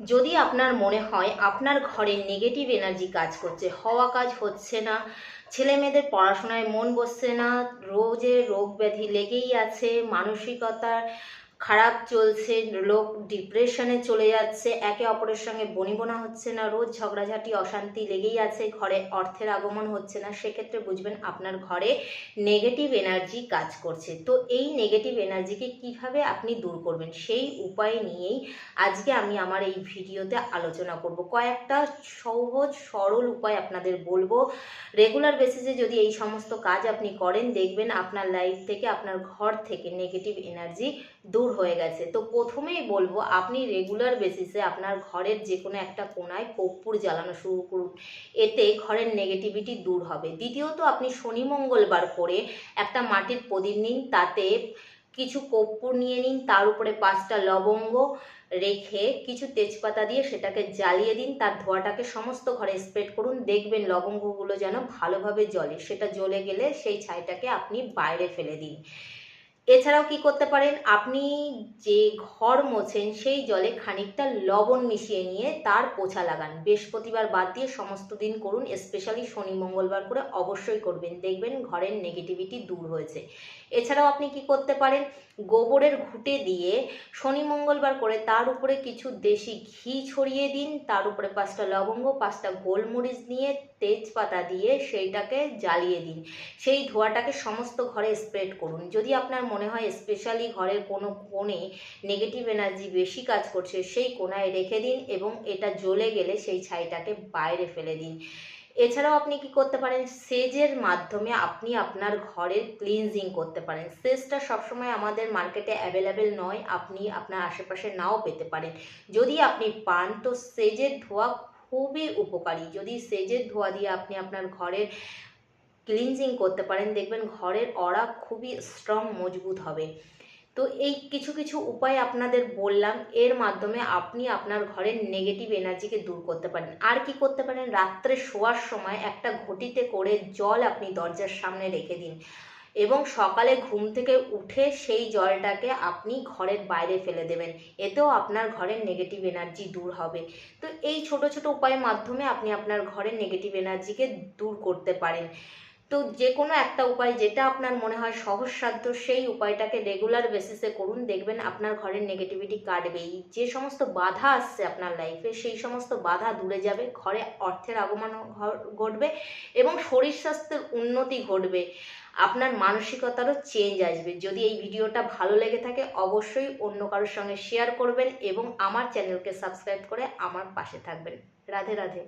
যদি আপনার মনে হয় আপনার ঘরে নেগেটিভ এনার্জি কাজ করছে, হওয়া কাজ হচ্ছে না, ছেলে মেয়েদের পড়াশোনায় মন বসছে না, রোজে রোগ ব্যাধি লেগেই আছে, মানসিকতার খারাপ চলছে, লোক ডিপ্রেশনে চলে যাচ্ছে, একে অপরের সঙ্গে বনিবনা হচ্ছে না, রোজ ঝগড়াঝাটি, অশান্তি লেগেই আছে, ঘরে অর্থের আগমন হচ্ছে না, সেক্ষেত্রে বুঝবেন আপনার ঘরে নেগেটিভ এনার্জি কাজ করছে। তো এই নেগেটিভ এনার্জিকে কীভাবে আপনি দূর করবেন, সেই উপায় নিয়েই আজকে আমি আমার এই ভিডিওতে আলোচনা করব। কয়েকটা সহজ, সরল উপায় আপনাদের বলব। রেগুলার বেসিসে যদি এই সমস্ত কাজ আপনি করেন, দেখবেন আপনার লাইফ থেকে, আপনার ঘর থেকে নেগেটিভ এনার্জি দূর হয়ে গেছে। তো প্রথমেই বলব, আপনি রেগুলার বেসিসে আপনার ঘরের যে কোনো একটা কোনায় কর্পূর জ্বালানো শুরু করুন। এতে ঘরের নেগেটিভিটি দূর হবে। দ্বিতীয়ত, আপনি শনি মঙ্গলবার করে একটা মাটির প্রদীপ নিন, তাতে কিছু কর্পূর নিয়ে নিন, তার উপরে পাঁচটা লবঙ্গ রেখে কিছু তেজপাতা দিয়ে সেটাকে জ্বালিয়ে দিন, তার ধোঁয়াটাকে সমস্ত ঘরে স্প্রেড করুন, দেখবেন লবঙ্গগুলো যেন ভালোভাবে জ্বলে। সেটা জ্বলে গেলে সেই ছাইটাকে আপনি বাইরে ফেলে দিন। এছাড়াও কি করতে পারেন? আপনি যে ঘর মোছেন, সেই জলে খানিকটা লবণ মিশিয়ে নিয়ে তার পোছা লাগান। বৃহস্পতিবার বাদ দিয়ে সমস্ত দিন করুন। স্পেশালি শনি, মঙ্গলবার করে অবশ্যই করবেন। দেখবেন ঘরের নেগেটিভিটি দূর হয়েছে। এছাড়াও আপনি কি করতে পারেন? গোবরের ঘুঁটে দিয়ে শনি, মঙ্গলবার করে তার উপরে কিছু দেশি ঘি ছড়িয়ে দিন। তার উপরে পাঁচটা লবঙ্গ, পাঁচটা গোলমরিচ নিয়ে তেজপাতা দিয়ে সেইটাকে জ্বালিয়ে দিন। সেই ধোঁয়াটাকে সমস্ত ঘরে স্প্রেড করুন। যদি আপনার মনে হয় স্পেশালি ঘরের কোনো কোণে নেগেটিভ এনার্জি বেশি কাজ করছে, সেই কোণায় রেখে দিন এবং এটা জ্বলে গেলে সেই ছাইটাকে বাইরে ফেলে দিন। এছাড়াও আপনি কি করতে পারেন? সেজের মাধ্যমে আপনি আপনার ঘরের ক্লিনজিং করতে পারেন। সেজটা সবসময় আমাদের মার্কেটে অ্যাভেলেবেল নয়, আপনি আপনার আশেপাশে নাও পেতে পারেন। যদি আপনি পান, তো সেজের ধোয়া খুবই উপকারী। যদি সেজের ধোয়া দিয়ে আপনি আপনার ঘরের ক্লিনজিং করতে পারেন। দেখবেন ঘরের অরা খুবই স্ট্রং মজবুত হবে। তো এই কিছু কিছু উপায় আপনাদের বললাম। এর মাধ্যমে আপনি আপনার ঘরের নেগেটিভ এনার্জিকে দূর করতে পারেন। আর কি করতে পারেন? রাত্রে শোয়ার সময় একটা ঘটিতে করে জল আপনি দরজার সামনে রেখে দিন। এবং সকালে ঘুম থেকে উঠে সেই জলটাকে আপনি ঘরের বাইরে ফেলে দেবেন। এতেও আপনার ঘরের নেগেটিভ এনার্জি দূর হবে। তো এই ছোট ছোট উপায়ের মাধ্যমে আপনি আপনার ঘরের নেগেটিভ এনার্জিকে দূর করতে পারেন। তো যে কোনো একটা উপায় যেটা আপনার মনে হয় সহজসাধ্য, সেই উপায়টাকে রেগুলার বেসিসে করুন। দেখবেন আপনার ঘরের নেগেটিভিটি কাটবেই। যে সমস্ত বাধা আসছে আপনার লাইফে সেই সমস্ত বাধা দূরে যাবে, ঘরে অর্থের আগমন ঘটবে এবং শরীর স্বাস্থ্যের উন্নতি ঘটবে। আপনার মানসিকতারও চেঞ্জ আসবে। যদি এই ভিডিওটা ভালো লেগে থাকে, অবশ্যই অন্য কারোর সঙ্গে শেয়ার করবেন এবং আমার চ্যানেলকে সাবস্ক্রাইব করে আমার পাশে থাকবেন। রাধে রাধে।